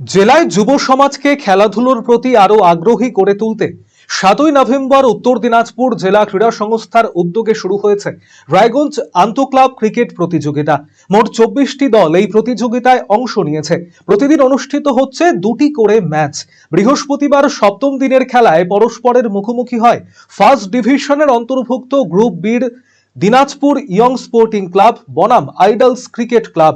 জেলায় যুব সমাজকে খেলাধুলোর প্রতি আরও আগ্রহী করে তুলতে সাতই নভেম্বর উত্তর দিনাজপুর জেলা ক্রীড়া সংস্থার উদ্যোগে শুরু হয়েছে রায়গঞ্জ আন্তঃক্লাব ক্রিকেট প্রতিযোগিতা। মোট চব্বিশটি দল এই প্রতিযোগিতায় অংশ নিয়েছে। প্রতিদিন অনুষ্ঠিত হচ্ছে দুটি করে ম্যাচ। বৃহস্পতিবার সপ্তম দিনের খেলায় পরস্পরের মুখোমুখি হয় ফার্স্ট ডিভিশনের অন্তর্ভুক্ত গ্রুপ বির দিনাজপুর ইয়ং স্পোর্টিং ক্লাব, বনাম আইডলস ক্রিকেট ক্লাব।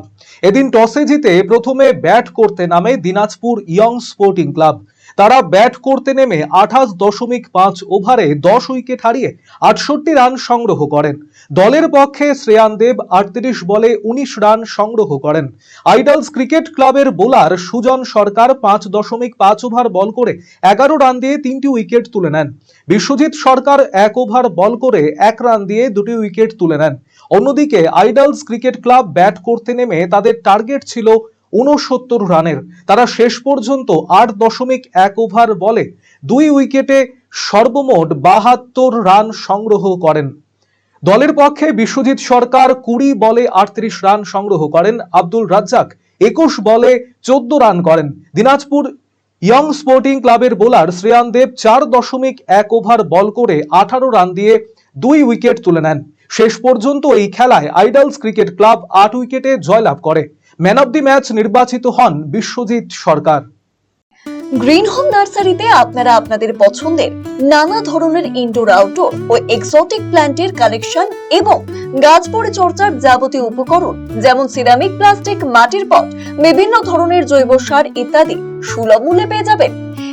এদিন টসে জিতে প্রথমে ব্যাট করতে নামে দিনাজপুর ইয়ং স্পোর্টিং ক্লাব। তারা ব্যাট করতে নেমে আঠাশ দশমিক পাঁচ ওভারে দশ উইকেট হারিয়ে আটষট্টি রান সংগ্রহ করেন। দলের পক্ষে শ্রেয়ান দেব আটত্রিশ বলে উনিশ রান সংগ্রহ করেন। আইডলস ক্রিকেট ক্লাবের বোলার সুজন সরকার পাঁচ দশমিক পাঁচ ওভার বল করে এগারো রান দিয়ে তিনটি উইকেট তুলে নেন। বিশ্বজিৎ সরকার এক ওভার বল করে এক রান দিয়ে দুটি উইকেট তুলে নেন। অন্যদিকে আইডলস ক্রিকেট ক্লাব ব্যাট করতে নেমে তাদের টার্গেট ছিল উনসত্তর রানের। তারা শেষ পর্যন্ত আট দশমিক এক ওভার বলে দুই উইকেটে সর্বমোট বাহাত্তর রান সংগ্রহ করেন। দলের পক্ষে বিশ্বজিৎ সরকার কুড়ি বলে আটত্রিশ রান সংগ্রহ করেন। আব্দুল রাজ্জাক একুশ বলে চোদ্দ রান করেন। দিনাজপুর ইয়ং স্পোর্টিং ক্লাবের বোলার শ্রেয়ান দেব চার দশমিক এক ওভার বল করে আঠারো রান দিয়ে দুই উইকেট তুলে নেন। শেষ পর্যন্ত এই খেলায় আইডলস ক্রিকেট ক্লাব আট উইকেটে জয়লাভ করে। ম্যান অব দি ম্যাচ নির্বাচিত হন বিশ্বজিৎ সরকার। গ্রিন হোম নার্সারিতে আপনারা আপনাদের পছন্দের নানা ধরনের ইনডোর আউটডোর ও এক্সোটিক প্ল্যান্টের কালেকশন এবং গাছ পরিচর্যার যাবতীয় উপকরণ যেমন সিরামিক প্লাস্টিক মাটির পট বিভিন্ন ধরনের জৈব সার ইত্যাদি সুলভ মূল্যে পেয়ে যাবেন।